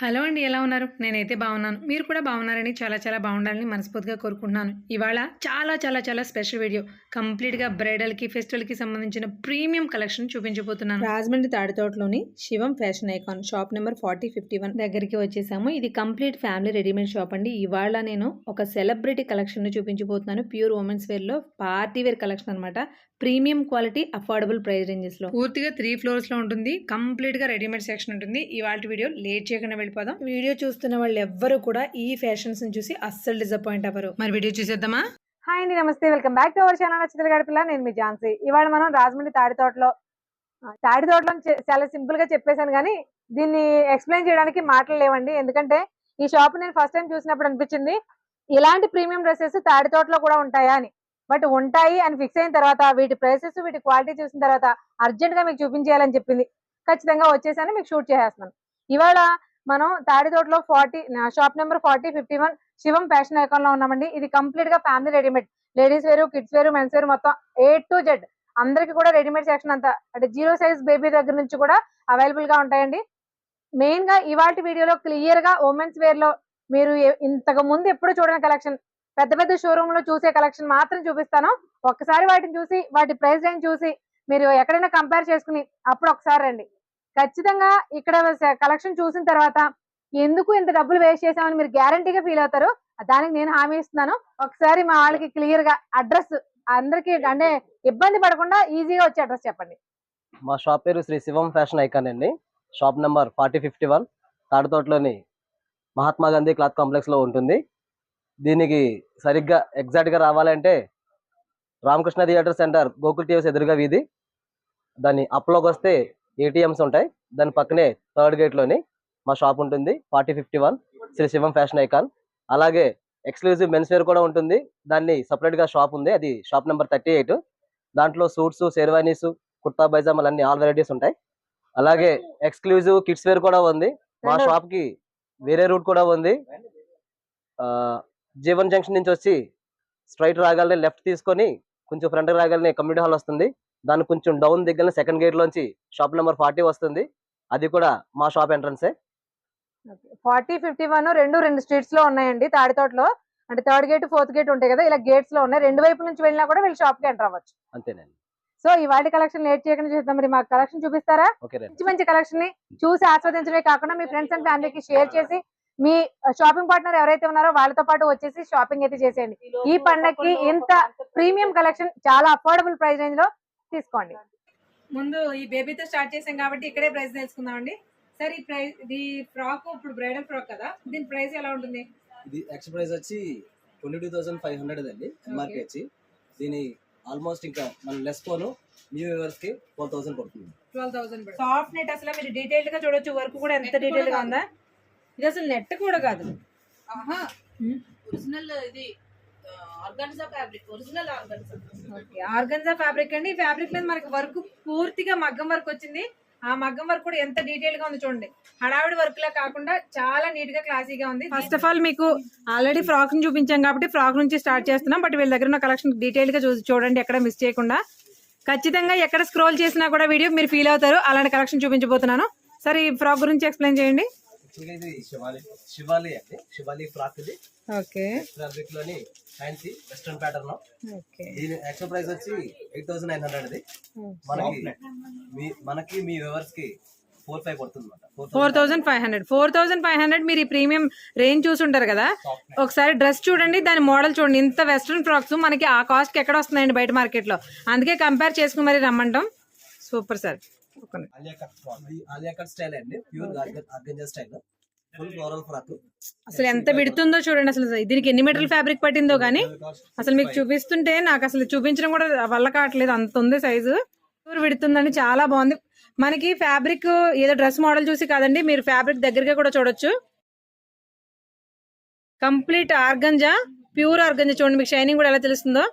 Hello అండి ఎలా ఉన్నారు? నేనైతే బాగున్నాను. మీరు కూడా బాగున్నారని చాలా చాలా బాగుండాలని మనస్ఫూర్తిగా కోరుకుంటున్నాను. ఇవాళ చాలా చాలా చాలా స్పెషల్ వీడియో. కంప్లీట్గా బ్రైడల్కి ఫెస్టివల్కి సంబంధించిన ప్రీమియం కలెక్షన్ చూపించబోతున్నాను. Rajahmundry తాడితోటలోని Shivam fashion icon shop number forty fifty one దగ్గరికి వచ్చేసాము. ఇది కంప్లీట్ ఫ్యామిలీ రెడీమేడ్ షాప్ అండి. ఇవాళ నేను ఒక సెలబ్రిటీ కలెక్షన్ చూపించబోతున్నాను. ప్యూర్ ఉమెన్స్ వేర్లో పార్టీ వేర్ కలెక్షన్ అనమాట ప్రీమియం క్వాలిటీ అఫోర్డబుల్ ప్రైస్ రేంజెస్లో పూర్తిగా త్రీ ఫ్లోర్స్లో ఉంటుంది. కంప్లీట్గా రెడీమేడ్ సెక్షన్ ఉంటుంది. ఇవాళ వీడియో లేట్ చేయకుండా వెళ్ళిపోదాం. వీడియో చూస్తున్న వాళ్ళు ఎవ్వరు కూడా ఈ ఫ్యాషన్స్ని చూసి అస్సలు డిసప్పాయింట్ అవ్వరు. మరి వీడియో చూసేద్దామా? హాయ్ అండి నమస్తే. Welcome back to our channel Chitra నేను మీ ఝాన్సీ. ఇవాళ మనం రాజమండ్రి తాడితోటలో తోటలో తాడితోటలో తోటలో చాలా సింపుల్గా చెప్పేశాను కానీ దీన్ని ఎక్స్ప్లెయిన్ చేయడానికి మాటలు లేవండి. ఎందుకంటే ఈ షాప్ నేను ఫస్ట్ టైం చూసినప్పుడు అనిపించింది ఇలాంటి ప్రీమియం డ్రెస్సెస్ తాడితోటలో కూడా ఉంటాయా అని. బట్ ఉంటాయి అని ఫిక్స్ అయిన తర్వాత వీటి ప్రైసెస్ వీటి క్వాలిటీ చూసిన తర్వాత అర్జెంట్గా మీకు చూపించేయాలని చెప్పింది. ఖచ్చితంగా వచ్చేసాను మీకు షూట్ చేసేస్తున్నాను. ఇవాళ మనం తాడితోటలో forty shop number forty fifty one Shivam fashion ఐకాన్లో ఉన్నామండి. ఇది కంప్లీట్గా ఫ్యామిలీ రెడీమేడ్. లేడీస్ వేరు కిడ్స్ వేరు మెన్స్ వేరు మొత్తం ఏ టు జెడ్ అందరికి కూడా రెడీమేడ్ సెక్షన్ అంతా. అంటే జీరో సైజ్ బేబీ దగ్గర నుంచి కూడా అవైలబుల్గా ఉంటాయండి. మెయిన్గా ఇవాళ వీడియోలో క్లియర్గా ఉమెన్స్ వేర్లో మీరు ఇంతకు ముందు ఎప్పుడు చూడని కలెక్షన్ పెద్ద పెద్ద షోరూమ్లో చూసే కలెక్షన్ మాత్రం చూపిస్తాను. ఒక్కసారి వాటిని చూసి వాటి ప్రైస్ రేంజ్ చూసి మీరు ఎక్కడైనా కంపేర్ చేసుకుని అప్పుడు ఒకసారి రండి. ఖచ్చితంగా ఇక్కడ కలెక్షన్ చూసిన తర్వాత ఎందుకు ఇంత డబ్బులు వేస్ట్ చేసామని మీరు గ్యారంటీగా ఫీల్ అవుతారు దానికి నేను హామీ ఇస్తున్నాను. ఒకసారి మా వాళ్ళకి క్లియర్గా అడ్రస్ అందరికి అంటే ఇబ్బంది పడకుండా ఈజీగా వచ్చే అడ్రస్ చెప్పండి. మా షాప్ పేరు శ్రీ శివం ఫ్యాషన్ ఐకాన్ అండి. Shop number forty fifty one తాడితోటలోని Mahatma Gandhi cloth కాంప్లెక్స్లో ఉంటుంది. దీనికి సరిగ్గా ఎగ్జాక్ట్గా రావాలంటే Ramakrishna theatre centre Gokul TVs ఎదురుగా వీధి. దాన్ని అప్లోకి వస్తే ఏటీఎంస్ ఉంటాయి. దాని పక్కనే థర్డ్ గేట్లోని మా షాప్ ఉంటుంది. Forty fifty one Shri Shivam fashion icon అలాగే ఎక్స్క్లూజివ్ మెన్స్ వేర్ కూడా ఉంటుంది. దాన్ని సపరేట్గా షాప్ ఉంది. అది షాప్ నెంబర్ థర్టీ ఎయిట్ దాంట్లో సూట్స్ షేర్వానీస్ కుర్తా బైజామాలు అన్ని ఆల్ వెరైటీస్ ఉంటాయి. అలాగే ఎక్స్క్లూజివ్ కిడ్స్ వేర్ కూడా ఉంది. మా రెండు. షాప్కి వేరే రూట్ కూడా ఉంది. ఆ, జీవన్ జంక్షన్ నుంచి వచ్చి స్ట్రైట్ రాగాలని లెఫ్ట్ తీసుకొని కొంచెం ఫ్రంట్ రాగాలని కమ్యూనిటీ హాల్ వస్తుంది. దాని కొంచెం డౌన్ దగ్గర సెకండ్ గేట్ లోంచి షాప్ నెంబర్ ఫార్టీ వస్తుంది. అది కూడా మా షాప్ ఎంట్రన్సే. ఫార్టీ ఫిఫ్టీ వన్ రెండు రెండు స్ట్రీట్స్లో ఉన్నాయండి తాడితోటలో. అంటే థర్డ్ గేట్ ఫోర్త్ గేట్ ఉంటాయి కదా ఇలా గేట్స్లో ఉన్నాయి. రెండు వైపుల నుంచి వెళ్ళినా కూడా వీళ్ళు షాప్కి ఎంటర్ అవ్వచ్చు. అంతేనండి. సో ఈ వాటి కలెక్షన్ లేట్ చేయకుండా చూద్దాం. మరి మాకు కలెక్షన్ చూపిస్తారా? మంచి మంచి కలెక్షన్ని చూసి ఆస్వాదించడమే కాకుండా మీ ఫ్రెండ్స్ అండ్ ఫ్యామిలీకి షేర్ చేసి మీ షాపింగ్ పార్ట్నర్ ఎవరైతే ఉన్నారో వాళ్ళతో పాటు వచ్చేసి షాపింగ్ అయితే చేసేయండి. ఈ పండక్కి ఇంత ప్రీమియం కలెక్షన్ చాలా అఫోర్డబుల్ ప్రైస్ రేంజ్లో తీసుకోండి. ముందు ఈ బేబీతో స్టార్ట్ చేసాం కాబట్టి ఇక్కడే ప్రైస్ తెలుసుకుందామండి. సార్ ఈ ప్రైస్ ఇది ఫ్రాక్ ఇప్పుడు బ్రైడల్ ఫ్రాక్ కదా? దీని ప్రైస్ ఎలా ఉంటుంది? ఇది ఎక్స్ ప్రైస్ వచ్చి twenty two thousand five hundred అండి ఎంఆర్పి వచ్చి. దీని ఆల్మోస్ట్ ఇంకా మన లెస్ ఫోన్ న్యూ ఇయర్స్కి ఫోర్ థౌసండ్ పడుతుంది. ట్వెల్వ్ థౌసండ్ సాఫ్ట్ నెట్ అసలు మీరు డీటెయిల్గా చూడొచ్చు వర్క్ కూడా ఎంత డీటెయిల్గా ఉందా? ఇది అసలు నెట్ కూడా కాదు. ఆహా. ఒరిజినల్ ఇది organza fabric original organza. Organza fabric అండి. ఈ ఫ్యాబ్రిక్ మీద మనకి వర్క్ పూర్తిగా మగ్గం వర్క్ వచ్చింది. ఆ మగ్గం వర్క్ కూడా ఎంత డీటెయిల్గా ఉంది చూడండి. హడావిడి వర్క్ లా కాకుండా చాలా నీట్గా క్లాసీగా ఉంది. ఫస్ట్ ఆఫ్ ఆల్ మీకు ఆల్రెడీ ఫ్రాక్ని చూపించాం కాబట్టి ఫ్రాక్ నుంచి స్టార్ట్ చేస్తున్నాం. బట్ వీళ్ళ దగ్గర ఉన్న కలెక్షన్ డీటెయిల్గా చూడండి ఎక్కడ మిస్ చేయకుండా. ఖచ్చితంగా ఎక్కడ స్క్రోల్ చేసినా కూడా వీడియో మీరు ఫీల్ అవుతారు. అలాంటి కలెక్షన్ చూపించబోతున్నాను. సరే ఈ ఫ్రాక్ గురించి ఎక్స్ప్లెయిన్ చేయండి. యాక్చువల్గా ఇది శివాలి శివాలి అండి. శివాలి ఫ్రాక్ ఇది. ఓకే. ఫ్యాబ్రిక్లోని ఫ్యాన్సీ వెస్ట్రన్ ప్యాటర్న్. ఓకే. దీని యాక్చువల్ ప్రైస్ వచ్చి ఎయిట్ థౌసండ్ నైన్ హండ్రెడ్ ఇది. మనకి మీ మనకి మీ వ్యూవర్స్కి ఫోర్ ఫైవ్ పడుతుంది అనమాట four thousand five hundred. Four thousand five hundred మీరు ఈ ప్రీమియం రేంజ్ చూసుంటారు కదా? ఒకసారి డ్రెస్ చూడండి దాని మోడల్ చూడండి. ఇంత వెస్ట్రన్ ఫ్రాక్స్ మనకి ఆ కాస్ట్ ఎక్కడ వస్తున్నాయండి బయట మార్కెట్లో అందుకే కంపేర్ చేసుకుని మరి రమ్మంటాం. Super sir. Alia cut style అండి. Pure organza style. అసలు ఎంత విడుతుందో చూడండి అసలు. దీనికి ఎన్ని మీటర్ల ఫ్యాబ్రిక్ పట్టిందో కానీ అసలు మీకు చూపిస్తుంటే నాకు అసలు చూపించడం కూడా వల్ల కావట్లేదు. అంత ఉంది సైజు. విడుతుందండి. చాలా బాగుంది. మనకి ఫ్యాబ్రిక్ ఏదో డ్రెస్ మోడల్ చూసి కాదండి. మీరు ఫ్యాబ్రిక్ దగ్గరగా కూడా చూడొచ్చు. కంప్లీట్ ఆర్గంజా ప్యూర్ ఆర్గంజా చూడండి. మీకు షైనింగ్ కూడా ఎలా తెలుస్తుందో.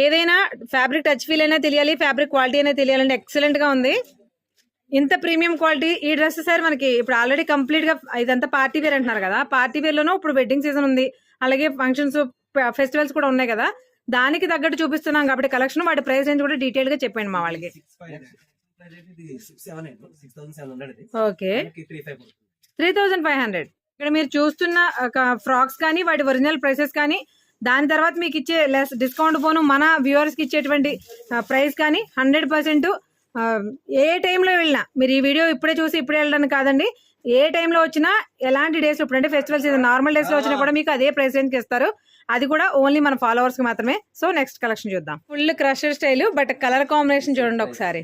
ఏదైనా ఫ్యాబ్రిక్ టచ్ ఫీల్ అయినా తెలియాలి ఫ్యాబ్రిక్ క్వాలిటీ అయినా తెలియాలంటే ఎక్సలెంట్గా ఉంది. ఇంత ప్రీమియం క్వాలిటీ ఈ డ్రెస్ సార్ మనకి ఇప్పుడు ఆల్రెడీ కంప్లీట్గా ఇదంతా పార్టీ వేర్ అంటున్నారు కదా పార్టీ వేర్లోనూ ఇప్పుడు వెడ్డింగ్ సీజన్ ఉంది. అలాగే ఫంక్షన్స్ ఫెస్టివల్స్ కూడా ఉన్నాయి కదా దానికి తగ్గట్టు చూపిస్తున్నాం కాబట్టి కలెక్షన్ వాటి ప్రైస్ రేంజ్ కూడా డీటెయిల్గా చెప్పండి మా వాళ్ళకి. Okay. Three thousand thousand five hundred. ఇక్కడ మీరు చూస్తున్న ఫ్రాక్స్ కానీ వాటి ఒరిజినల్ ప్రైసెస్ కానీ దాని తర్వాత మీకు ఇచ్చే లెస్ డిస్కౌంట్ పోను మన వ్యూవర్స్కి ఇచ్చేటువంటి ప్రైస్ కానీ హండ్రెడ్ పర్సెంట్ ఏ టైంలో వెళ్ళినా మీరు ఈ వీడియో ఇప్పుడే చూసి ఇప్పుడే వెళ్ళడానికి కాదండి ఏ టైంలో వచ్చినా ఎలాంటి డేస్ ఇప్పుడు అంటే ఫెస్టివల్ సీజన్ నార్మల్ డేస్లో వచ్చినా కూడా మీకు అదే ప్రైస్ రేంజ్కి ఇస్తారు. అది కూడా ఓన్లీ మన ఫాలోవర్స్కి మాత్రమే. సో నెక్స్ట్ కలెక్షన్ చూద్దాం. Full crusher style but colour combination చూడండి ఒకసారి.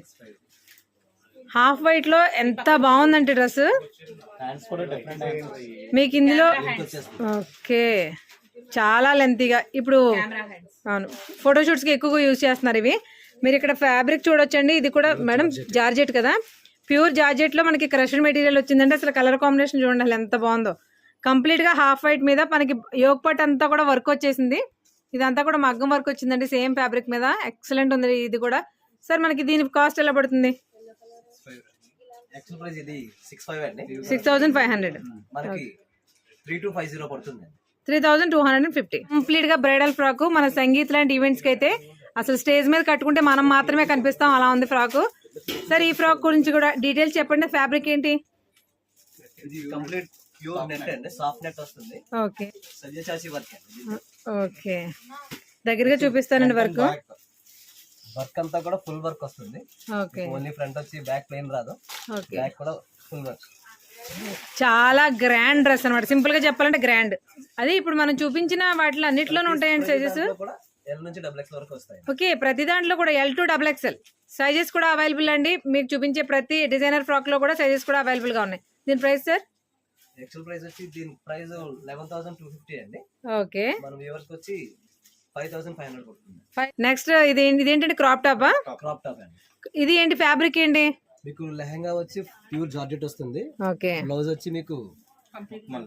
హాఫ్ వైట్లో ఎంత బాగుందంటే డ్రెస్ మీకు ఇందులో ఓకే. చాలా లెంతీగా ఇప్పుడు కెమెరా హ్యాండ్స్ అవును. ఫోటోషూట్స్కి ఎక్కువగా యూజ్ చేస్తున్నారు ఇవి. మీరు ఇక్కడ ఫ్యాబ్రిక్ చూడొచ్చండి. ఇది కూడా మేడం జార్జెట్ కదా. ప్యూర్ జార్జెట్లో మనకి క్రషర్ మెటీరియల్ వచ్చిందంటే అసలు కలర్ కాంబినేషన్ చూడండి అసలు ఎంత బాగుందో. కంప్లీట్గా హాఫ్ వైట్ మీద మనకి యోగ్ పట్ అంతా కూడా వర్క్ వచ్చేసింది. ఇదంతా కూడా మగ్గం వర్క్ వచ్చిందండి సేమ్ ఫ్యాబ్రిక్ మీద. ఎక్సలెంట్ ఉంది ఇది కూడా. సార్ మనకి దీని కాస్ట్ ఎలా పడుతుంది? యాక్చువల్ ప్రైస్ ఇది సిక్స్ ఫైవ్ అండి. సిక్స్ థౌసండ్ ఫైవ్ హండ్రెడ్ మనకి త్రీ టు ఫైవ్ జీరో పడుతుంది three thousand two hundred and fifty. కంప్లీట్గా బ్రైడల్ ఫ్రాక్. మన సంగీత్ లాంటి ఈవెంట్స్కి అయితే అసలు స్టేజ్ మీద కట్టుకుంటే మనం మాత్రమే కనిపిస్తాం. అలా ఉంది ఫ్రాక్. సార్ ఈ ఫ్రాక్ గురించి కూడా డీటెయిల్స్ చెప్పండి. ఫ్యాబ్రిక్ ఏంటి? ఇది కంప్లీట్ ప్యూర్ నెట్ అండి సాఫ్ట్ నెట్ వస్తుంది ఓకే. సజ్జచాసి వర్క్ అండి ఓకే. దగ్గరగా చూపిస్తానండి వర్క్. వర్క్ అంతా కూడా ఫుల్ వర్క్ వస్తుంది. ఓకే. ఓన్లీ ఫ్రంట్ వచ్చి బ్యాక్ ప్లెయిన్ రాదు. ఓకే. బ్యాక్ కూడా ఫుల్ వర్క్ చాలా గ్రాండ్ డ్రెస్ అనమాట సింపుల్గా చెప్పాలంటే గ్రాండ్ అది ఇప్పుడు మనం చూపించిన వాటిలో అన్నిట్లోనూ ఉంటాయండి సైజెస్ ఓకే ప్రతి దాంట్లో కూడా L to double XL sizes కూడా అవైలబుల్ అండి. మీకు చూపించే ప్రతి డిజైనర్ ఫ్రాక్లో కూడా సైజెస్ కూడా అవైలబుల్గా ఉన్నాయి. దీని ప్రైస్ సార్ యాక్చువల్ ప్రైస్ వచ్చి దీని price eleven thousand two fifty అండి. ఓకే మన వ్యూవర్స్ వచ్చి ఫైవ్ థౌసండ్ ఫైవ్ హండ్రెడ్ పడుతుంది నెక్స్ట్ ఇది ఇది ఏంటంటే క్రాప్ టాపా క్రాప్ టాప్ అండి. ఇది ఏంటి ఫ్యాబ్రిక్ ఏంటి? మీకు లెహంగా వచ్చి ప్యూర్ జార్జెట్ వస్తుంది. ఓకే. బ్లౌజ్ వచ్చి మీకు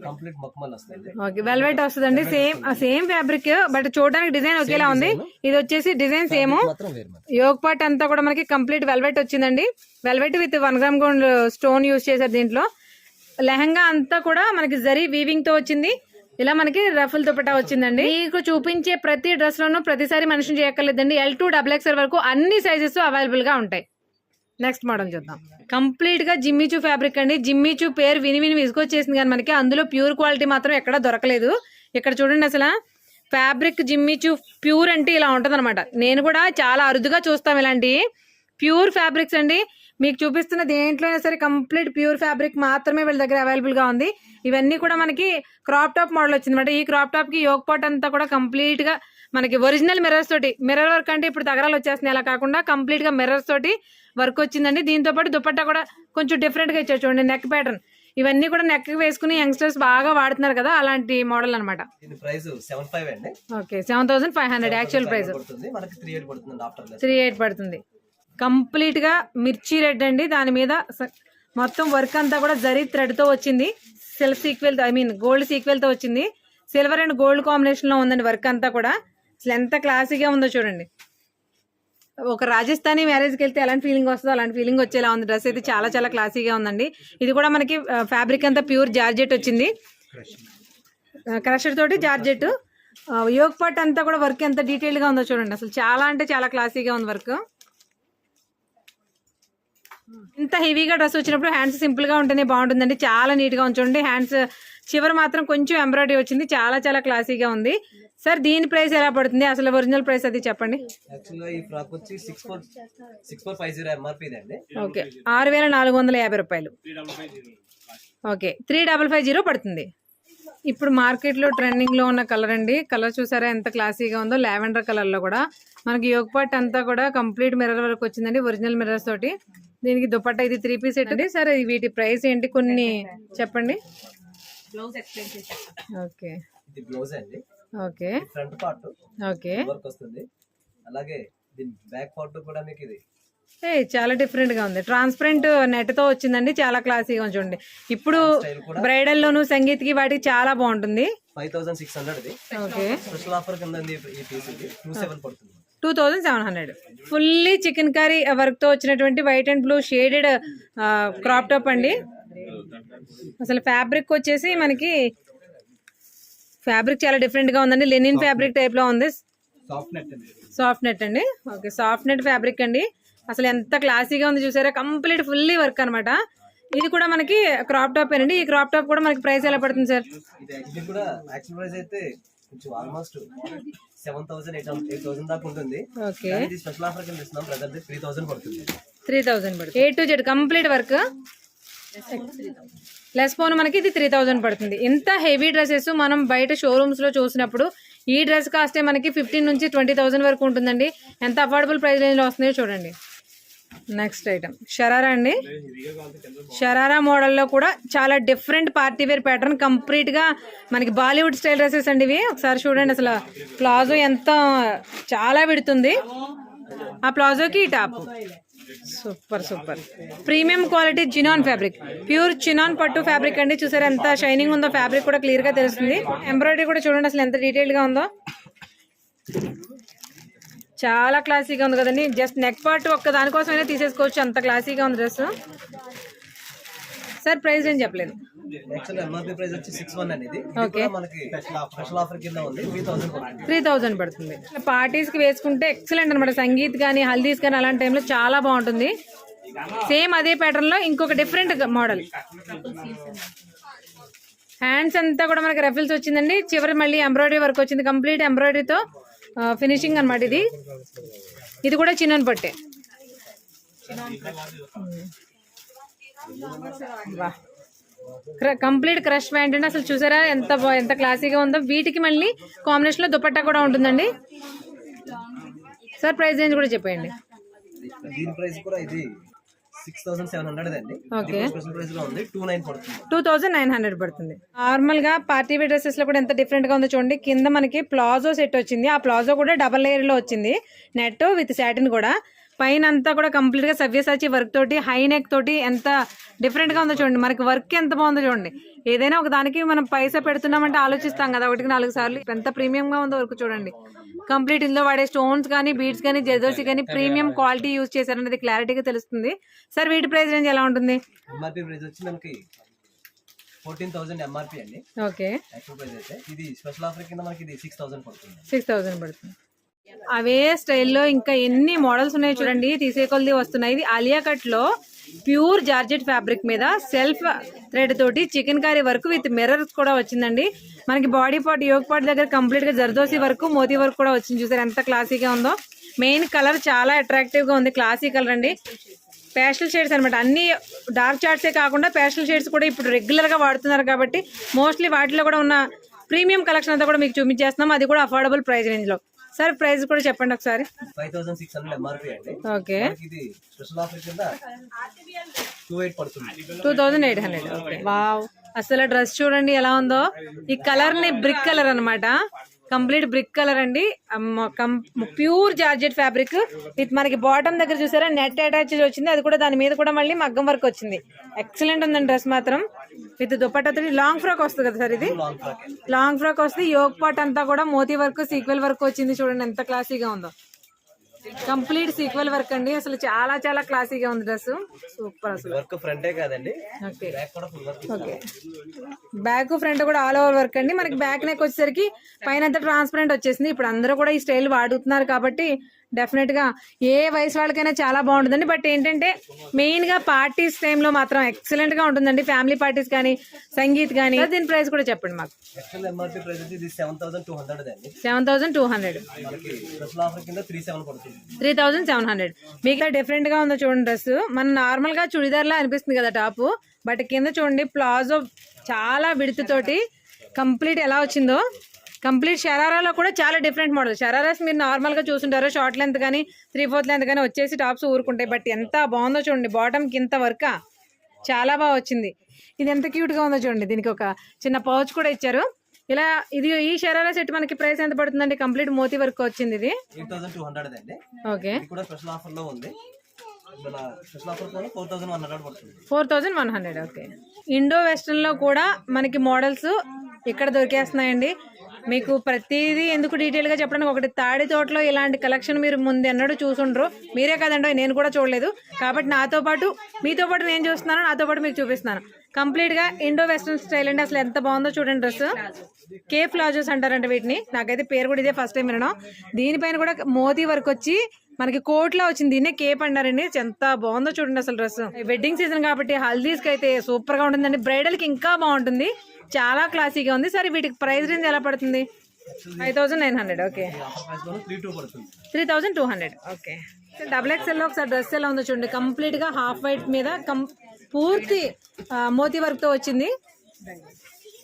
కంప్లీట్ మక్మల్ వస్తుంది. ఓకే వెల్వెట్ వస్తుందండి. సేమ్ సేమ్ ఫ్యాబ్రిక్ బట్ చూడడానికి డిజైన్ ఒకేలా ఉంది. ఇది వచ్చేసి డిజైన్ సేమ్ మాత్రం వేరు మరి యోగ్ పార్ట్ అంతా కూడా మనకి కంప్లీట్ వెల్వెట్ వచ్చిందండి. Velvet with one gram gold stone use చేశారు దీంట్లో. లెహంగా అంతా కూడా మనకి జరీ వీవింగ్తో వచ్చింది. ఇలా మనకి రఫుల్ దుపట్టా వచ్చిందండి. మీకు చూపించే ప్రతి డ్రెస్ లోనూ ప్రతిసారి మనిషిని చేయక్కర్లేదండి. ఎల్ టూ డబుల్ ఎక్స్ఎల్ వరకు అన్ని సైజెస్ అవైలబుల్గా ఉంటాయి. నెక్స్ట్ మోడల్ చూద్దాం. కంప్లీట్గా జిమ్మిచూ ఫ్యాబ్రిక్ అండి. జిమ్మిచూ పేరు విని విని విసుకొచ్చేసింది కానీ మనకి అందులో ప్యూర్ క్వాలిటీ మాత్రం ఎక్కడ దొరకలేదు. ఇక్కడ చూడండి అసలు. ఫ్యాబ్రిక్ జిమ్మిచూ ప్యూర్ అంటే ఇలా ఉంటది నేను కూడా చాలా అరుదుగా చూస్తాం ఇలాంటి ప్యూర్ ఫ్యాబ్రిక్స్ అండి. మీకు చూపిస్తున్న దేంట్లోనే అయినా సరే కంప్లీట్ ప్యూర్ ఫ్యాబ్రిక్ మాత్రమే వీళ్ళ దగ్గర అవైలబుల్గా ఉంది. ఇవన్నీ కూడా మనకి క్రాప్ టాప్ మోడల్ వచ్చింది అనమాట ఈ క్రాప్ టాప్కి యోగ్ పాట్ అంతా కూడా కంప్లీట్గా మనకి ఒరిజినల్ మిర్రర్స్ తోటి మిర్రర్ వర్క్ అంటే ఇప్పుడు తగరాలు వచ్చేస్తున్నాయి. అలా కాకుండా కంప్లీట్గా మిర్రర్స్ తోటి వర్క్ వచ్చిందండి. దీంతో పాటు దుపట్టా కూడా కొంచెం డిఫరెంట్గా ఇచ్చారు చూడండి నెక్ ప్యాటర్న్ ఇవన్నీ కూడా నెక్ వేసుకుని యంగ్స్టర్స్ బాగా వాడుతున్నారు కదా అలాంటి మోడల్ అండి. Okay seven thousand five hundred actual price three eight పడుతుంది. కంప్లీట్గా మిర్చి రెడ్ అండి. దాని మీద మొత్తం వర్క్ అంతా కూడా జరీ థ్రెడ్తో వచ్చింది. Self sequin I mean gold సీక్వెల్తో వచ్చింది. సిల్వర్ అండ్ గోల్డ్ కాంబినేషన్లో ఉందండి వర్క్ అంతా కూడా. అసలు ఎంత క్లాసీగా ఉందో చూడండి. ఒక రాజస్థానీ మ్యారేజ్కి వెళ్తే ఎలాంటి ఫీలింగ్ వస్తుందో అలాంటి ఫీలింగ్ వచ్చేలా ఉంది. డ్రెస్ అయితే చాలా చాలా క్లాసీగా ఉందండి. ఇది కూడా మనకి ఫ్యాబ్రిక్ అంతా ప్యూర్ జార్జెట్ వచ్చింది. క్రషర్ తోటి జార్జెట్. యోగ్ పట్ అంతా కూడా వర్క్ ఎంత డీటెయిల్గా ఉందో చూడండి. అసలు చాలా అంటే చాలా క్లాసీగా ఉంది వర్క్ ఇంత హెవీగా డ్రెస్ వచ్చినప్పుడు హ్యాండ్స్ సింపుల్గా ఉంటేనే బాగుంటుందండి. చాలా నీట్గా ఉంచండి హ్యాండ్స్ చివరి మాత్రం కొంచెం ఎంబ్రాయిడరీ వచ్చింది. చాలా చాలా క్లాసీగా ఉంది. సార్ దీని ప్రైస్ ఎలా పడుతుంది? అసలు ఒరిజినల్ ప్రైస్ అది చెప్పండి. యాక్చువల్గా ఈ ఫ్రాక్ వచ్చి six four six four five zero MRP అండి. ఓకే. ఆరు వేల నాలుగు వందల యాభై రూపాయలు. Okay. Three double five zero పడుతుంది. ఇప్పుడు మార్కెట్లో ట్రెండింగ్లో ఉన్న కలర్ అండి. కలర్ చూసారా? ఎంత క్లాసీగా ఉందో. లావెండర్ కలర్లో కూడా. మనకి యోగ్ పాట్ అంతా కూడా కంప్లీట్ మిర్రర్ వరకు వచ్చిందండి. ఒరిజినల్ మిర్రర్స్ తోటి. దీనికి దుపట్టా ఇది త్రీ పీస్ సెట్ అండి సరే వీటి ప్రైస్ ఏంటి? కొన్ని చెప్పండి. బ్లౌజ్ ఎక్స్ప్లెయిన్ చేసేస్తాను ఓకే. ఇది బ్లౌజ్ అండి. Okay. Front part. Okay. Work వస్తుంది. అలాగే దీని బ్యాక్ పార్ట్ కూడా మీకు ఇది. ఏ చాలా డిఫరెంట్గా ఉంది. ట్రాన్స్పరెంట్ నెట్తో వచ్చిందండి. చాలా క్లాసీగా చూడండి. ఇప్పుడు బ్రైడల్ లోను సంగీత్కి వాటికి చాలా బాగుంటుంది. ఫైవ్ థౌసండ్ సిక్స్ హండ్రెడ్ ఇది. ఓకే. స్పెషల్ ఆఫర్ కింద ఉంది ఈ పీస్ ఇది. టూ సెవెన్ పడుతుంది. Two thousand seven hundred fully chikankari వర్క్తో వచ్చినటువంటి white and blue shaded crop top అండి. అసలు ఫ్యాబ్రిక్ వచ్చేసి మనకి ఫ్యాబ్రిక్ చాలా డిఫరెంట్గా ఉందండి. లెనిన్ ఫ్యాబ్రిక్ టైప్లో ఉంది. సాఫ్ట్ నెట్ అండి ఓకే సాఫ్ట్ నెట్ ఫ్యాబ్రిక్ అండి. అసలు ఎంత క్లాసీగా ఉంది చూసారా? కంప్లీట్ ఫుల్లీ వర్క్ అన్నమాట. ఇది కూడా మనకి క్రాప్ టాప్ అండి ఈ క్రాప్ టాప్ కూడా మనకి ప్రైస్ ఎలా పడుతుంది సార్? ఇది కూడా యాక్చువల్ ప్రైస్ అయితే కొంచెం almost seven thousand eight eight thousand దాకా ఉంటుంది. ఓకే. కానీ ఇది స్పెషల్ ఆఫర్ కింద ఇస్తున్నాం. బ్రదర్ త్రీ థౌసండ్ పడుతుంది. త్రీ థౌజండ్ పడుతుంది. A to Z complete work less phone మనకి ఇది త్రీ థౌజండ్ పడుతుంది. ఇంత హెవీ డ్రెస్సెస్ మనం బయట షోరూమ్స్లో చూసినప్పుడు ఈ డ్రెస్ కాస్టే మనకి ఫిఫ్టీన్ నుంచి ట్వంటీ థౌజండ్ వరకు ఉంటుందండి. ఎంత అఫోర్డబుల్ ప్రైస్ రేంజ్లో లో చూడండి. నెక్స్ట్ ఐటమ్ షరారా అండి. షరారా మోడల్లో కూడా చాలా డిఫరెంట్ పార్టీ వేర్ ప్యాటర్న్ కంప్లీట్గా మనకి బాలీవుడ్ స్టైల్ డ్రెస్సెస్ అండి ఇవి. ఒకసారి చూడండి అసలు ప్లాజో ఎంత చాలా విడుతుంది. ఆ ప్లాజోకి ఈ top super super. Premium quality chinon fabric. Pure chinon పట్టు ఫ్యాబ్రిక్ అండి. చూసారు ఎంత షైనింగ్ ఉందో ఫ్యాబ్రిక్ కూడా క్లియర్గా తెలుస్తుంది. ఎంబ్రాయిడరీ కూడా చూడండి అసలు ఎంత డీటెయిల్గా ఉందో. చాలా క్లాసీగా ఉంది కదండి. జస్ట్ నెక్ పార్ట్ ఒక్క దానికోసమైనా తీసేసుకోవచ్చు. అంత క్లాసీగా ఉంది డ్రెస్ సార్ ప్రైస్ ఏం చెప్పలేదు. యాక్చువల్ ఎంఆర్పీ ప్రైస్ వచ్చి సిక్స్ వన్ అనేది. ఇది Okay. కూడా మనకి స్పెషల్ ఆఫర్ కింద ఉంది. త్రీ థౌసండ్ పడుతుంది త్రీ థౌజండ్ పడుతుంది. పార్టీస్కి వేసుకుంటే ఎక్సలెంట్ అనమాట సంగీత్ కానీ హల్దీస్ కానీ అలాంటి టైంలో చాలా బాగుంటుంది. సేమ్ అదే ప్యాటర్న్లో ఇంకొక డిఫరెంట్ మోడల్ హ్యాండ్స్ అంతా కూడా మనకి రెఫిల్స్ వచ్చిందండి. చివరి మళ్ళీ ఎంబ్రాయిడరీ వర్క్ వచ్చింది. కంప్లీట్ ఎంబ్రాయిడరీతో ఫినిషింగ్ అన్నమాట ఇది. ఇది కూడా చిన్న పట్టే. కంప్లీట్ క్రష్ ప్యాంట్ అండి. అసలు చూసారా? ఎంత ఎంత క్లాసీగా ఉందో. వీటికి మళ్ళీ కాంబినేషన్లో దుపట్టా కూడా ఉంటుందండి. సార్ ప్రైస్ రేంజ్ కూడా చెప్పండి దీని ప్రైస్ కూడా ఇది six thousand two nine two hundred పడుతుంది. నార్మల్గా పార్టీ వేర్ డ్రెస్సెస్లో కూడా ఎంత డిఫరెంట్గా ఉందో చూడండి. కింద మనకి ప్లాజో సెట్ వచ్చింది. ఆ ప్లాజో కూడా డబల్ లేయర్లో వచ్చింది. నెట్ విత్ సాటిన్ కూడా. పైన అంతా కూడా కంప్లీట్గా సవ్యసాచి వర్క్ తోటి హై నెక్ తోటి ఎంత డిఫరెంట్గా ఉందో చూడండి. మనకి వర్క్ ఎంత బాగుందో చూడండి. ఏదైనా ఒక దానికి మనం పైసా పెడుతున్నామంటే ఆలోచిస్తాం కదా ఒకటికి నాలుగు సార్లు. ఎంత ప్రీమియం గా ఉందో వర్క్ చూడండి. కంప్లీట్ ఇందులో వాడే స్టోన్స్ కానీ బీడ్స్ కానీ జెర్దోసి కానీ ప్రీమియం క్వాలిటీ యూజ్ చేశారనేది క్లారిటీగా తెలుస్తుంది. సార్ వీటి ప్రైస్ రేంజ్ ఎలా ఉంటుంది? ఎంఆర్పీ ప్రైస్ వచ్చి మనకి ఫోర్టీన్ థౌసండ్ ఎంఆర్పీ అండి. ఓకే. యాక్చువల్ ప్రైస్ అయితే. ఇది స్పెషల్ ఆఫర్ కింద మనకి ఇది సిక్స్ థౌసండ్ పడుతుంది. సిక్స్ థౌసండ్ పడుతుంది. అవే స్టైల్లో ఇంకా ఎన్ని మోడల్స్ ఉన్నాయి చూడండి. తీసే కొలది వస్తున్నాయి. ఇది ఆలియా కట్లో ప్యూర్ జార్జెట్ ఫ్యాబ్రిక్ మీద సెల్ఫ్ థ్రెడ్ తోటి chikankari work with mirrors కూడా వచ్చిందండి. మనకి బాడీ పార్ట్ యోగ పార్ట్ దగ్గర కంప్లీట్గా జర్దోసి వర్క్ మోతీ వర్క్ కూడా వచ్చింది చూసారు? ఎంత క్లాసీగా ఉందో. మెయిన్ కలర్ చాలా అట్రాక్టివ్గా ఉంది. క్లాసీ కలర్ అండి. పేస్టల్ షేడ్స్ అనమాట అన్ని డార్క్ చార్ట్సే కాకుండా పేస్టల్ షేడ్స్ కూడా ఇప్పుడు రెగ్యులర్గా వాడుతున్నారు కాబట్టి మోస్ట్లీ వాటిలో కూడా ఉన్న ప్రీమియం కలెక్షన్ అంతా కూడా మీకు చూపించేస్తున్నాం. అది కూడా అఫోర్డబుల్ ప్రైస్ రేంజ్లో. సార్ ప్రైస్ కూడా చెప్పండి ఒకసారి. Five thousand six hundred MRP అండి. ఓకే. మనకి ఇది స్పెషల్ ఆఫర్ కింద టూ ఎయిట్ పడుతుంది. Two thousand eight hundred okay. Wow. అసలు డ్రెస్ చూడండి ఎలా ఉందో. ఈ కలర్ని బ్రిక్ కలర్ అన్నమాట. కంప్లీట్ బ్రిక్ కలర్ అండి. Pure georgette fabric. విత్ మనకి బాటమ్ దగ్గర చూసారా? నెట్ అటాచ్ వచ్చింది. అది కూడా దాని మీద కూడా మళ్ళీ మగ్గం వర్క్ వచ్చింది. ఎక్సలెంట్ ఉందండి డ్రెస్ మాత్రం. విత్ దుపట్టతో లాంగ్ ఫ్రాక్ వస్తుంది కదా సార్ ఇది? లాంగ్ ఫ్రాక్ లాంగ్ ఫ్రాక్ వస్తుంది. యోగ్ పాట్ అంతా కూడా మోతీ వర్క్ సీక్వెల్ వర్క్ వచ్చింది చూడండి ఎంత క్లాసీగా ఉందో. కంప్లీట్ సీక్వెల్ వర్క్ అండి. అసలు చాలా చాలా క్లాసీగా ఉంది డ్రెస్. సూపర్ అసలు. వర్క్ ఫ్రంటే కాదండి. ఓకే. బ్యాక్ కూడా full work okay. Back front కూడా ఆల్ ఓవర్ వర్క్ అండి. మనకి బ్యాక్ నెక్ వచ్చేసరికి పైన అంతా ట్రాన్స్పరెంట్ వచ్చేసింది. ఇప్పుడు అందరూ కూడా ఈ స్టైల్ వాడుతున్నారు కాబట్టి డెఫినెట్గా ఏ వయసు వాళ్ళకైనా చాలా బాగుంటుందండి. బట్ ఏంటంటే మెయిన్గా పార్టీస్ టైంలో మాత్రం ఎక్సలెంట్గా ఉంటుందండి. ఫ్యామిలీ పార్టీస్ కానీ సంగీత్ కానీ. దీని ప్రైస్ కూడా చెప్పండి మాకు. Seven thousand two hundred seven thousand three seven పడుతుంది. Three thousand seven hundred. మీకు డిఫరెంట్గా ఉందో చూడండి డ్రెస్. మన నార్మల్గా చుడిదార్ లా అనిపిస్తుంది కదా టాప్. బట్ కింద చూడండి ప్లాజో చాలా విడుతు తోటి కంప్లీట్ ఎలా వచ్చిందో. కంప్లీట్ షరారాలో కూడా చాలా డిఫరెంట్ మోడల్ షరారాస్ మీరు నార్మల్గా చూసుంటారు షార్ట్ లెంత్ కానీ త్రీ ఫోర్త్ లెంత్ కానీ వచ్చేసి టాప్స్ ఊరుకుంటాయి. బట్ ఎంత బాగుందో చూడండి బాటమ్కి ఇంత వర్క్ చాలా బాగా వచ్చింది. ఇది ఎంత క్యూట్గా ఉందో చూడండి దీనికి ఒక చిన్న పౌచ్ కూడా ఇచ్చారు. ఇలా ఇది ఈ షరారా సెట్ మనకి ప్రైస్ ఎంత పడుతుందండి? కంప్లీట్ మోతీ వర్క్ వచ్చింది ఇది. Okay. Four thousand one hundred okay. Indo వెస్ట్రన్లో కూడా మనకి మోడల్స్ ఇక్కడ దొరికేస్తున్నాయండి. మీకు ప్రతిదీ ఎందుకు డీటెయిల్గా చెప్పడానికి ఒకటి తాడి తోటలో ఇలాంటి కలెక్షన్ మీరు ముందు ఎన్నడూ చూసుండ్రు. మీరే కదండో నేను కూడా చూడలేదు. కాబట్టి నాతో పాటు మీతో పాటు నేను చూస్తున్నాను నాతో పాటు మీకు చూపిస్తున్నాను. కంప్లీట్గా ఇండో వెస్ట్రన్ స్టైల్ అండి. అసలు ఎంత బాగుందో చూడండి డ్రెస్. కే ప్లాజోస్ అంటారంట వీటిని. నాకైతే పేరు కూడా ఇదే ఫస్ట్ టైం వినడం. దీనిపైన కూడా మోతీ వర్క్ వచ్చి మనకి కోట్లో వచ్చింది. దీన్నే కేప్ అంటారండి. ఎంత బాగుందో చూడండి అసలు డ్రెస్. వెడ్డింగ్ సీజన్ కాబట్టి హల్దీస్కి అయితే సూపర్గా ఉంటుందండి. బ్రైడల్కి ఇంకా బాగుంటుంది. చాలా క్లాసీగా ఉంది. సరే వీటికి ప్రైస్ రేంజ్ ఎలా పడుతుంది? Five thousand nine hundred. Okay. Three thousand thousand two hundred. Okay. Double ఎక్స్ఎల్లో ఒకసారి డ్రెస్ ఎలా ఉందో చూడండి. కంప్లీట్గా హాఫ్ వైట్ మీద కం పూర్తి మోతీ వర్క్తో వచ్చింది.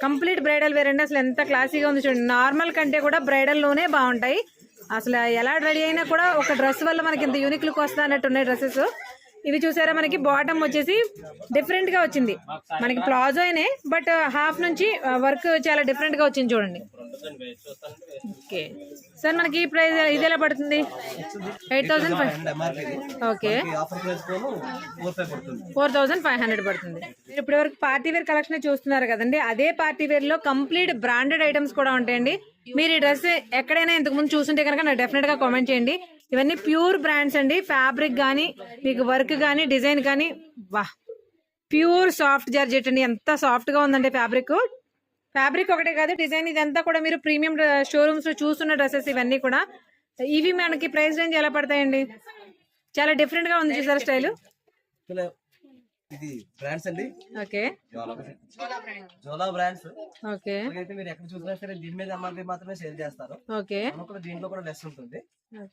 కంప్లీట్ బ్రైడల్ వేర్ అండి. అసలు ఎంత క్లాసీగా ఉంది చూడండి. నార్మల్ కంటే కూడా బ్రైడల్లోనే బాగుంటాయి. అసలు ఎలా రెడీ అయినా కూడా ఒక డ్రెస్ వల్ల మనకి ఇంత యూనిక్ లుక్ వస్తా అన్నట్టు ఉన్నాయి డ్రెస్సెస్. ఇవి చూసారా మనకి బాటమ్ వచ్చేసి డిఫరెంట్గా వచ్చింది. మనకి ప్లాజో అయినే బట్ uh, హాఫ్ నుంచి uh, వర్క్ చాలా డిఫరెంట్గా వచ్చింది చూడండి. ఓకే సార్ మనకి ఈ ప్రైస్ ఇది ఎలా పడుతుంది? Eight thousand five okay four thousand five hundred పడుతుంది. మీరు ఇప్పటి వరకు పార్టీ వేర్ కలెక్షన్ చూస్తున్నారు కదండి. అదే పార్టీ వేర్లో కంప్లీట్ బ్రాండెడ్ ఐటమ్స్ కూడా ఉంటాయండి. మీరు ఈ డ్రెస్ ఎక్కడైనా ఇంతకు ముందు చూస్తుంటే కనుక నాకు డెఫినెట్గా కామెంట్ చేయండి. ఇవన్నీ ప్యూర్ బ్రాండ్స్ అండి. ఫ్యాబ్రిక్ కానీ మీకు వర్క్ కానీ డిజైన్ కానీ వా ప్యూర్ సాఫ్ట్ జార్జెట్ అండి. ఎంత సాఫ్ట్గా ఉందండి ఫ్యాబ్రిక్. ఫ్యాబ్రిక్ ఒకటే కాదు డిజైన్ ఇదంతా కూడా మీరు ప్రీమియం షోరూమ్స్లో చూస్తున్న డ్రెస్సెస్ ఇవన్నీ కూడా. ఇవి మనకి ప్రైస్ రేంజ్ ఎలా పడతాయండి? చాలా డిఫరెంట్గా ఉంది చూసారు స్టైల్? ఇది బ్రాండ్స్ అండి. ఓకే. జోలా బ్రాండ్స్ ఓకే. అయితే మీరు ఎక్కడ చూసినా సరే దీని మీద ఎంఆర్పీ మాత్రమే సేల్ చేస్తారు. ఓకే. మనం కూడా దీంట్లో కూడా లెస్ ఉంటుంది.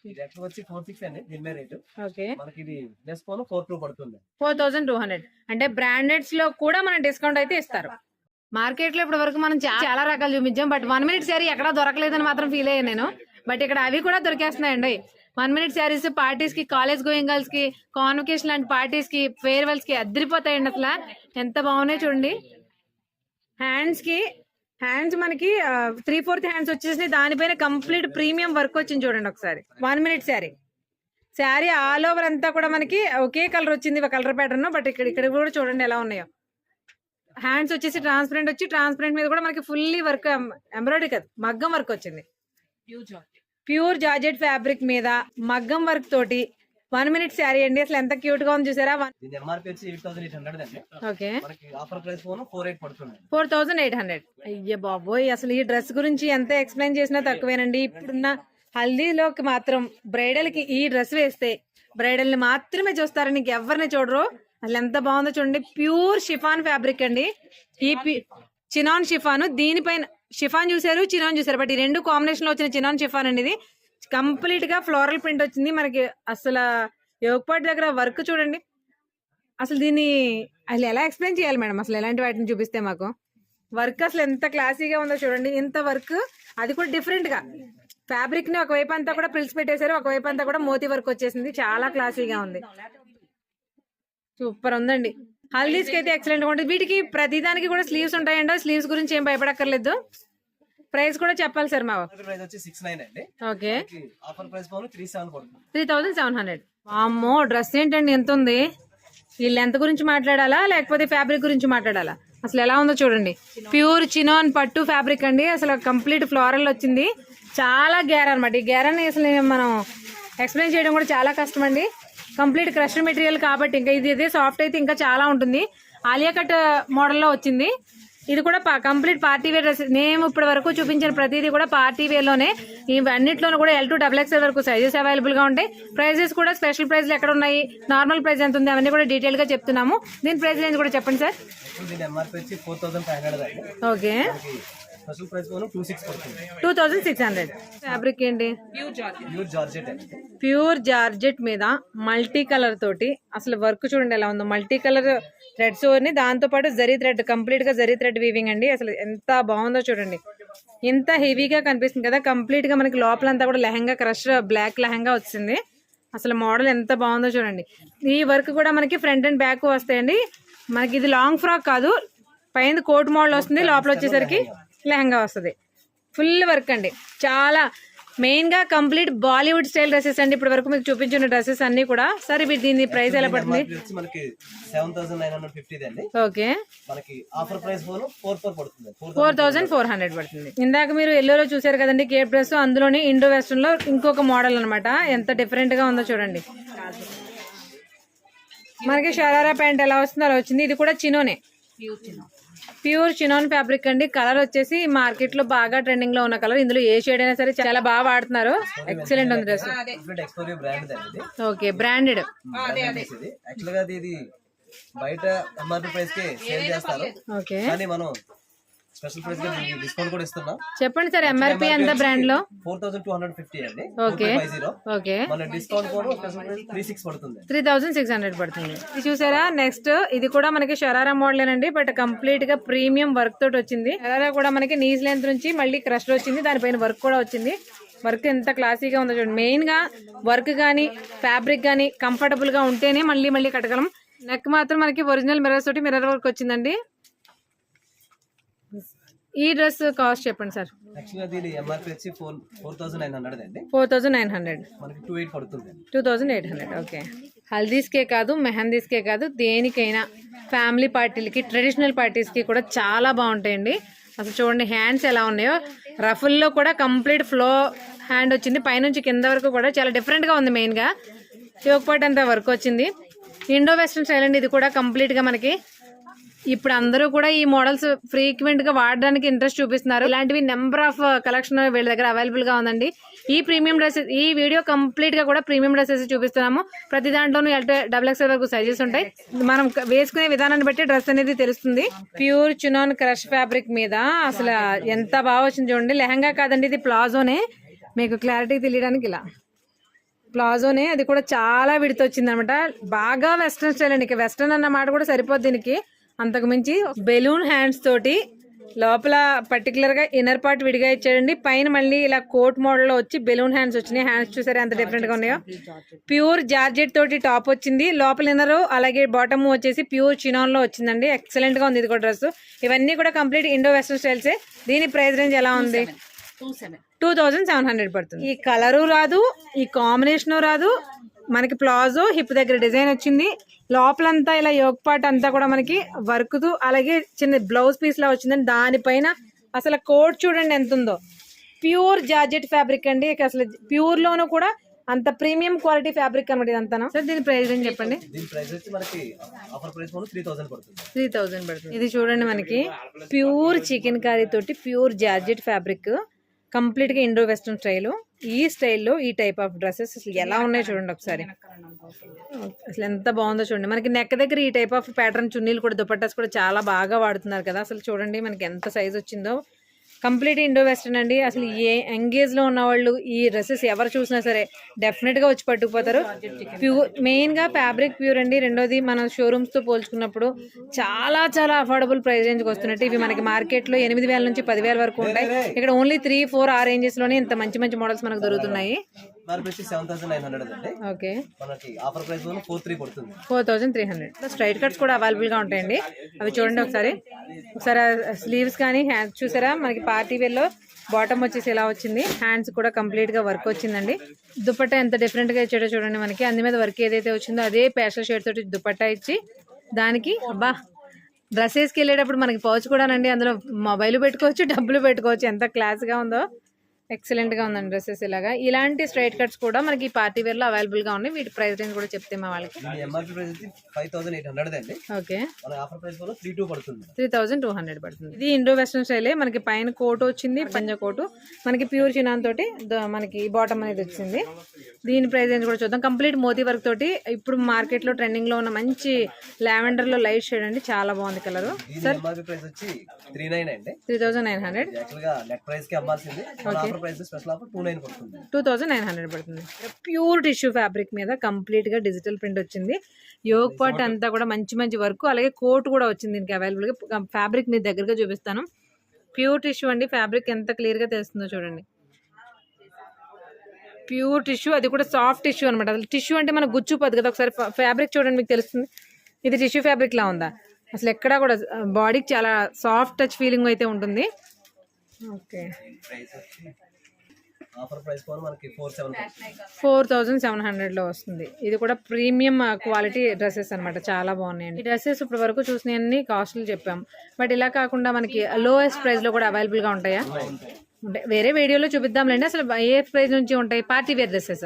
ఇది ఎక్కడ వచ్చి ఫోర్ సిక్స్ అండి దీని మీద రేటు ఓకే. మనకి ఇది లెస్ పోను ఫోర్ టూ పడుతుంది. ఫోర్ థౌసండ్ టూ హండ్రెడ్ అంటే బ్రాండెడ్స్లో కూడా మనం డిస్కౌంట్ అయితే ఇస్తారు. మార్కెట్లో ఇప్పటి వరకు మనం చాలా రకాలు చూపించాం బట్ వన్ మినిట్ శారీ ఎక్కడా దొరకలేదని మాత్రం ఫీల్ అయ్యాను నేను. బట్ ఇక్కడ అవి కూడా దొరికేస్తున్నాయండి. వన్ మినిట్ శారీస్ పార్టీస్కి కాలేజ్ గోయింగ్ గర్ల్స్కి కాన్వకేషన్ లాంటి పార్టీస్కి ఫేర్వెల్స్కి అద్దరిపోతాయండి అసలు. ఎంత బాగున్నాయి చూడండి. హ్యాండ్స్కి హ్యాండ్స్ మనకి త్రీ ఫోర్త్ హ్యాండ్స్ వచ్చేసి దానిపైన కంప్లీట్ ప్రీమియం వర్క్ వచ్చింది చూడండి ఒకసారి. One minute sari. Sari all over అంతా కూడా మనకి ఒకే కలర్ వచ్చింది ఒక కలర్ ప్యాటర్న్ బట్ ఇక్కడ ఇక్కడ కూడా చూడండి ఎలా ఉన్నాయో. హ్యాండ్స్ వచ్చేసి ట్రాన్స్పరెంట్ వచ్చి ట్రాన్స్పరెంట్ మీద కూడా మనకి ఫుల్లీ వర్క్ ఎంబ్రాయిడరీ కాదు మగ్గం వర్క్ వచ్చింది. ప్యూర్ జార్జెట్ ఫ్యాబ్రిక్ మీద మగ్గం వర్క్ తోటి వన్ మినిట్ శారీ అండి. అసలు ఎంత క్యూట్గా ఉంది చూసారా? దీని ఎంఆర్పీ వచ్చి ఎయిట్ థౌసండ్ ఎయిట్ హండ్రెడ్ అండి. ఓకే. మనకి ఆఫర్ ప్రైస్ పోను ఫోర్ ఎయిట్ పడుతుంది. Four thousand eight hundred. అయ్యే బాబోయ్ అసలు ఈ డ్రెస్ గురించి ఎంత ఎక్స్ప్లెయిన్ చేసినా తక్కువేనండి. ఇప్పుడున్న హల్దీలోకి మాత్రం బ్రైడల్కి ఈ డ్రెస్ వేస్తే బ్రైడల్ని మాత్రమే చూస్తారు నీకు ఎవరిని చూడరు. అసలు ఎంత బాగుందో చూడండి. ప్యూర్ షిఫాన్ ఫ్యాబ్రిక్ అండి. ఈ చినాన్ షిఫాన్ దీనిపైన షిఫాన్ చూసారు చినాన్ చూసారు బట్ ఈ రెండు కాంబినేషన్లో వచ్చిన చినాన్ షిఫాన్ అనేది కంప్లీట్గా ఫ్లోరల్ ప్రింట్ వచ్చింది. మనకి అసలు యోగపాటి దగ్గర వర్క్ చూడండి. అసలు దీన్ని అసలు ఎలా ఎక్స్ప్లెయిన్ చేయాలి మేడం? అసలు ఎలాంటి వాటిని చూపిస్తే మాకు? వర్క్ అసలు ఎంత క్లాసీగా ఉందో చూడండి. ఇంత వర్క్ అది కూడా డిఫరెంట్గా. ఫ్యాబ్రిక్ని ఒకవైపు అంతా కూడా ప్రిల్స్ పెట్టేశారు ఒకవైపు అంతా కూడా మోతీ వర్క్ వచ్చేసింది. చాలా క్లాసీగా ఉంది. సూపర్ ఉందండి. హల్దీస్కి అయితే ఎక్సలెంట్గా ఉంటుంది. వీటికి ప్రతిదానికి కూడా స్లీవ్స్ ఉంటాయండి. స్లీవ్స్ గురించి ఏం భయపడక్కర్లేదు. ప్రైస్ కూడా చెప్పాలి సార్ మా ప్రైస్ వచ్చి సిక్స్ నైన్ అండి. ఓకే. ఆఫర్ ప్రైస్ పోను త్రీ సెవెన్ పడుతుంది. త్రీ థౌజండ్ సెవెన్ హండ్రెడ్ అమ్మో డ్రెస్ ఏంటండి ఎంత ఉంది? ఈ లెంత్ గురించి మాట్లాడాలా? లేకపోతే ఫ్యాబ్రిక్ గురించి మాట్లాడాలా? అసలు ఎలా ఉందో చూడండి. ప్యూర్ చినాన్ పట్టు ఫ్యాబ్రిక్ అండి. అసలు కంప్లీట్ ఫ్లోరల్ వచ్చింది. చాలా గేర్ అనమాట ఈ గేరాన్ని అసలు మనం ఎక్స్ప్లెయిన్ చేయడం కూడా చాలా కష్టం అండి కంప్లీట్ క్రష్ మెటీరియల్ కాబట్టి ఇంకా ఇది ఇదే సాఫ్ట్ అయితే ఇంకా చాలా ఉంటుంది. ఆలియా కట్ మోడల్లో వచ్చింది. ఇది కూడా కంప్లీట్ పార్టీ వేర్ డ్రెస్. నేను ఇప్పటి వరకు చూపించిన ప్రతిదీ కూడా పార్టీ వేర్లోనే. ఇవన్నిట్లోనూ కూడా ఎల్ టు డబుల్ ఎక్స్ఎల్ వరకు సైజెస్ అవైలబుల్గా ఉంటాయి. ప్రైజెస్ కూడా స్పెషల్ ప్రైస్లు ఎక్కడ ఉన్నాయి? నార్మల్ ప్రైస్ ఎంత ఉంది? అవన్నీ కూడా డీటెయిల్గా చెప్తున్నాము. దీని ప్రైస్ రేంజ్ కూడా చెప్పండి sir. Thousand okay. Two thousand six hundred fabric ఏంటి? ప్యూర్ జార్జెట్ అండి. ప్యూర్ జార్జెట్ మీద మల్టీ కలర్ తోటి అసలు వర్క్ చూడండి ఎలా ఉందో. మల్టీ కలర్ థ్రెడ్స్ని దాంతో పాటు జరీ థ్రెడ్ కంప్లీట్గా జరీ థ్రెడ్ వీవింగ్ అండి. అసలు ఎంత బాగుందో చూడండి. ఇంత హెవీగా కనిపిస్తుంది కదా. కంప్లీట్గా మనకి లోపలంతా కూడా లెహంగా క్రష్ బ్లాక్ లెహంగా వచ్చింది. అసలు మోడల్ ఎంత బాగుందో చూడండి. ఈ వర్క్ కూడా మనకి ఫ్రంట్ అండ్ బ్యాక్ వస్తాయండి. మనకి ఇది లాంగ్ ఫ్రాక్ కాదు. పైన కోట్ మోడల్ వస్తుంది. లోపల వచ్చేసరికి లెహంగా వస్తుంది. ఫుల్ వర్క్ అండి. చాలా మెయిన్గా కంప్లీట్ బాలీవుడ్ స్టైల్ డ్రెస్సెస్ అండి. ఇప్పటి వరకు మీకు చూపించిన డ్రెస్సెస్ అన్ని కూడా. సరే వీటి దీని ప్రైస్ ఎలా పడుతుంది? మనకి seven thousand nine hundred fifty అండి ఓకే. మనకి ఆఫర్ ప్రైస్ పోను ఫోర్ ఫోర్ పడుతుంది. ఫోర్ థౌసండ్ ఫోర్ హండ్రెడ్ పడుతుంది. ఇందాక మీరు ఎల్లోలో చూసారు కదండి కేప్ డ్రెస్ అందులోని ఇండో వెస్టర్న్లో ఇంకొక మోడల్ అన్నమాట. ఎంత డిఫరెంట్గా ఉందో చూడండి. మనకి షరారా ప్యాంట్ ఎలా వస్తుందో అలా వచ్చింది. ఇది కూడా చినోనే ప్యూర్ చిన్న ఫ్యాబ్రిక్ అండి. కలర్ వచ్చేసి మార్కెట్లో బాగా ట్రెండింగ్లో ఉన్న కలర్. ఇందులో ఏ షేడ్ అయినా సరే చాలా బాగా వాడుతున్నారు. ఎక్సలెంట్ ఉంది డ్రెస్ ఓకే బ్రాండెడ్ అదే అదే. ఇది. యాక్చువల్గా అది ఇది బయట ఎంఆర్పి ప్రైస్కి సేల్ చేస్తారు. ఓకే కానీ మనం స్పెషల్ ప్రైస్కి డిస్కౌంట్ కూడా ఇస్తున్నాం. చెప్పండి సార్ ఎంఆర్పి ఎంత బ్రాండ్లో four thousand two hundred fifty అండి. Zero okay. మన డిస్కౌంట్ కూడా స్పెషల్ ప్రైస్ త్రీ సిక్స్ పడుతుంది. త్రీ థౌజండ్ సిక్స్ హండ్రెడ్ పడుతుంది. ఇది చూసారా? నెక్స్ట్ ఇది కూడా మనకి షరారా మోడల్ అండి బట్ కంప్లీట్గా ప్రీమియం వర్క్ తోటి వచ్చింది. షరారా కూడా మనకి నీస్ లెంత్ నుంచి మళ్ళీ క్రష్ వచ్చింది దానిపైన వర్క్ కూడా వచ్చింది. వర్క్ ఎంత క్లాసీగా ఉందో చూడండి. మెయిన్గా వర్క్ కానీ ఫ్యాబ్రిక్ కానీ కంఫర్టబుల్గా ఉంటేనే మళ్ళీ మళ్ళీ కట్టగలం. నెక్ మాత్రం మనకి ఒరిజినల్ మిర్రర్స్ తోటి మిర్రర్ వర్క్ వచ్చిందండి. ఈ డ్రెస్ కాస్ట్ చెప్పండి సార్. యాక్చువల్గా దీని ఎంఆర్పి వచ్చి four four thousand nine hundred అండి. Four thousand nine hundred. మనకి టూ ఎయిట్ పడుతుంది two thousand eight hundred okay. హల్దీస్కే కాదు మెహందీస్కే కాదు దేనికైనా ఫ్యామిలీ పార్టీలకి ట్రెడిషనల్ పార్టీస్కి కూడా చాలా బాగుంటాయండి. అసలు చూడండి హ్యాండ్స్ ఎలా ఉన్నాయో. రఫుల్లో కూడా కంప్లీట్ ఫ్లో హ్యాండ్ వచ్చింది. పైనుంచి కింద వరకు కూడా చాలా డిఫరెంట్గా ఉంది మెయిన్గా. యోగపాట్ అంతా వర్క్ వచ్చింది. ఇండో వెస్ట్రన్ స్టైల్ అండి ఇది కూడా కంప్లీట్గా మనకి ఇప్పుడు అందరూ కూడా ఈ మోడల్స్ ఫ్రీక్వెంట్గా వాడడానికి ఇంట్రెస్ట్ చూపిస్తున్నారు. ఇలాంటివి నెంబర్ ఆఫ్ కలెక్షన్ వీళ్ళ దగ్గర అవైలబుల్గా ఉందండి. ఈ ప్రీమియం డ్రెస్సెస్ ఈ వీడియో కంప్లీట్గా కూడా ప్రీమియం డ్రెస్సెస్ చూపిస్తున్నాము. ప్రతి దాంట్లోనూ డబుల్ ఎక్స్ఎల్ వరకు సైజెస్ ఉంటాయి. మనం వేసుకునే విధానాన్ని బట్టి డ్రెస్ అనేది తెలుస్తుంది. ప్యూర్ చునాన్ క్రష్ ఫ్యాబ్రిక్ మీద అసలు ఎంత బాగా వచ్చింది చూడండి. లెహంగా కాదండి ఇది ప్లాజోనే. మీకు క్లారిటీ తెలియడానికి ఇలా. ప్లాజోనే అది కూడా చాలా విడితొచ్చింది అనమాట బాగా వెస్ట్రన్ స్టైల్ అండి. ఇక వెస్ట్రన్ అన్న మాట కూడా సరిపోద్ది దీనికి. అంతకు మించి బెలూన్ హ్యాండ్స్ తోటి లోపల పర్టికులర్గా ఇన్నర్ పార్ట్ విడిగా ఇచ్చాడండి. పైన మళ్ళీ ఇలా కోట్ మోడల్లో వచ్చి బెలూన్ హ్యాండ్స్ వచ్చినాయి. హ్యాండ్స్ చూసారా ఎంత డిఫరెంట్గా ఉన్నాయో? ప్యూర్ జార్జెట్ తోటి టాప్ వచ్చింది. లోపల ఇన్నర్ అలాగే బాటమ్ వచ్చేసి ప్యూర్ చినాన్లో వచ్చిందండి. ఎక్సలెంట్గా ఉంది ఇది కూడా డ్రెస్. ఇవన్నీ కూడా కంప్లీట్ ఇండో వెస్ట్రన్ స్టైల్సే దీని ప్రైస్ రేంజ్ ఎలా ఉంది? టూ థౌజండ్ సెవెన్ హండ్రెడ్ పడుతుంది. ఈ కలరు రాదు ఈ కాంబినేషన్ రాదు. మనకి ప్లాజో హిప్ దగ్గర డిజైన్ వచ్చింది. లోపలంతా ఇలా యోగ్ పార్ట్ అంతా కూడా మనకి వర్క్ అలాగే చిన్న బ్లౌజ్ పీస్ లా వచ్చిందండి దానిపైన అసలు కోట్ చూడండి ఎంత ఉందో ప్యూర్ జార్జెట్ ఫ్యాబ్రిక్ అండి. ఇక అసలు ప్యూర్ లోను కూడా అంత ప్రీమియం క్వాలిటీ ఫ్యాబ్రిక్ అనమాట ఇదంతా సార్ దీని ప్రైస్ అని చెప్పండి? దీని ప్రైస్ వచ్చి మనకి ఆఫర్ ప్రైస్ కూడా త్రీ థౌసండ్ పడుతుంది. త్రీ థౌజండ్ పడుతుంది. ఇది చూడండి మనకి ప్యూర్ చికెన్ కర్రీ తోటి ప్యూర్ జార్జెట్ ఫ్యాబ్రిక్. కంప్లీట్గా ఇండో వెస్ట్రన్ స్టైల్. ఈ స్టైల్లో ఈ టైప్ ఆఫ్ డ్రెస్సెస్ అసలు ఎలా ఉన్నాయో చూడండి ఒకసారి. అసలు ఎంత బాగుందో చూడండి. మనకి నెక్ దగ్గర ఈ టైప్ ఆఫ్ ప్యాటర్న్ చున్నీలు కూడా దుపట్టాస్ కూడా చాలా బాగా వాడుతున్నారు కదా. అసలు చూడండి మనకి ఎంత సైజ్ వచ్చిందో. కంప్లీట్ ఇండో వెస్ట్రన్ అండి. అసలు ఏ ఎంగేజ్లో ఉన్న వాళ్ళు ఈ డ్రెస్సెస్ ఎవరు చూసినా సరే డెఫినెట్గా వచ్చి పట్టుకుపోతారు. ప్యూర్ మెయిన్గా ఫ్యాబ్రిక్ ప్యూర్ అండి. రెండోది మన షోరూమ్స్తో పోల్చుకున్నప్పుడు చాలా చాలా అఫోర్డబుల్ ప్రైస్ రేంజ్కి వస్తున్నట్టు ఇవి మనకి మార్కెట్లో ఎనిమిది వేల నుంచి పదివేల వరకు ఉంటాయి. ఇక్కడ ఓన్లీ త్రీ ఫోర్ ఆ రేంజెస్లోనే ఇంత మంచి మంచి మోడల్స్ మనకు దొరుకుతున్నాయి. ఎంఆర్పి వచ్చి సెవెన్ థౌసండ్ నైన్ హండ్రెడ్ అండి. ఓకే. మనకి ఆఫర్ ప్రైస్ కూడా ఫోర్ త్రీ పడుతుంది. Four thousand three hundred straight cuts కూడా అవైలబుల్గా ఉంటాయండి. అవి చూడండి ఒకసారి. ఒకసారి స్లీవ్స్ కానీ హ్యాండ్స్ చూసారా? మనకి పార్టీ వేర్లో బాటమ్ వచ్చేసి ఎలా వచ్చింది. హ్యాండ్స్ కూడా కంప్లీట్గా వర్క్ వచ్చిందండి. దుపట్టా ఎంత డిఫరెంట్గా ఇచ్చాడో చూడండి మనకి. అందు మీద వర్క్ ఏదైతే వచ్చిందో అదే పేస్టల్ షేడ్ తోటి దుపట్టా ఇచ్చి దానికి అబ్బా! డ్రెస్సెస్కి వెళ్ళేటప్పుడు మనకి పౌచ్ కూడానండి. అందులో మొబైల్ పెట్టుకోవచ్చు డబ్బులు పెట్టుకోవచ్చు. ఎంత క్లాస్గా ఉందో. ఎక్సలెంట్గా ఉందండి డ్రెస్సెస్ ఇలాగా. ఇలాంటి స్ట్రైట్ కట్స్ కూడా మనకి పార్టీ వేర్లో అవైలబుల్గా ఉన్నాయి. వీటి ప్రైస్ రేంజ్ కూడా చెప్తే మా వాళ్ళకి. Thousand okay. Three thousand two hundred పడుతుంది. ఇది ఇండో వెస్ట్రన్ స్టైలే. మనకి పైన కోట్ వచ్చింది పంజ కోటు. మనకి ప్యూర్ చినాన్ తోటి మనకి బాటమ్ అనేది వచ్చింది. దీని ప్రైస్ రేంజ్ కూడా చూద్దాం. కంప్లీట్ మోతీ వర్క్ తోటి ఇప్పుడు మార్కెట్లో ట్రెండింగ్లో ఉన్న మంచి లావెండర్లో లైట్ షేడ్ అండి. చాలా బాగుంది కలర్. వచ్చి three thousand nine hundred. Net ప్రైస్కి అమ్మాల్సింది offer price special offer two nine పడుతుంది. టూ థౌజండ్ నైన్ హండ్రెడ్ పడుతుంది. ప్యూర్ టిష్యూ ఫ్యాబ్రిక్ మీద కంప్లీట్గా డిజిటల్ ప్రింట్ వచ్చింది. యోగ్ పార్ట్ అంతా కూడా మంచి మంచి వర్క్ అలాగే కోట్ కూడా వచ్చింది దీనికి అవైలబుల్గా. ఫ్యాబ్రిక్ మీ దగ్గరగా చూపిస్తాను. ప్యూర్ టిష్యూ అండి. ఫ్యాబ్రిక్ ఎంత క్లియర్గా తెలుస్తుందో చూడండి. ప్యూర్ టిష్యూ అది కూడా సాఫ్ట్ టిష్యూ అనమాట అసలు టిష్యూ అంటే మనకు గుచ్చుపోదు కదా. ఒకసారి ఫ్యాబ్రిక్ చూడండి మీకు తెలుస్తుంది. ఇది టిష్యూ ఫ్యాబ్రిక్ లా ఉందా? అసలు ఎక్కడా కూడా బాడీకి చాలా సాఫ్ట్ టచ్ ఫీలింగ్ అయితే ఉంటుంది. ఓకే ఆఫర్ ప్రైస్ కూడా మనకి four seven four thousand seven హండ్రెడ్లో వస్తుంది. ఇది కూడా ప్రీమియం క్వాలిటీ డ్రెస్సెస్ అన్నమాట. చాలా బాగున్నాయండి ఈ డ్రెస్సెస్ ఇప్పటి వరకు చూసినవన్నీ కాస్ట్లు చెప్పాం. బట్ ఇలా కాకుండా మనకి లోయెస్ట్ ప్రైస్లో కూడా అవైలబుల్గా ఉంటాయా? వేరే వీడియోలో చూపిద్దాంలేండి. అసలు ఏ ప్రైస్ నుంచి ఉంటాయి? Party wear dresses.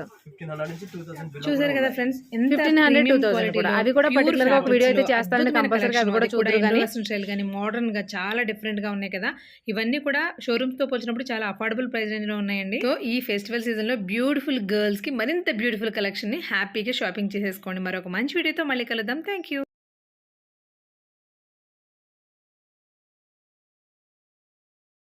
చూసారు కదా friends? Fifteen hundred two thousand కూడా. అవి కూడా పర్టికులర్గా ఒక వీడియో అయితే చేస్తాను. కంపల్సరీగా అవి కూడా చూద్దరు కానీ. స్టైల్ కానీ మోడర్న్గా చాలా డిఫరెంట్గా ఉన్నాయి కదా. ఇవన్నీ కూడా షోరూమ్స్తో పోల్చినప్పుడు చాలా అఫోర్డబుల్ ప్రైస్ రేంజ్లో ఉన్నాయండి. సో ఈ ఫెస్టివల్ సీజన్లో బ్యూటిఫుల్ గర్ల్స్కి మరింత బ్యూటిఫుల్ కలెక్షన్ని హ్యాపీగా షాపింగ్ చేసేసుకోండి. మరొక మంచి వీడియోతో మళ్ళీ కలుద్దాం. Thank you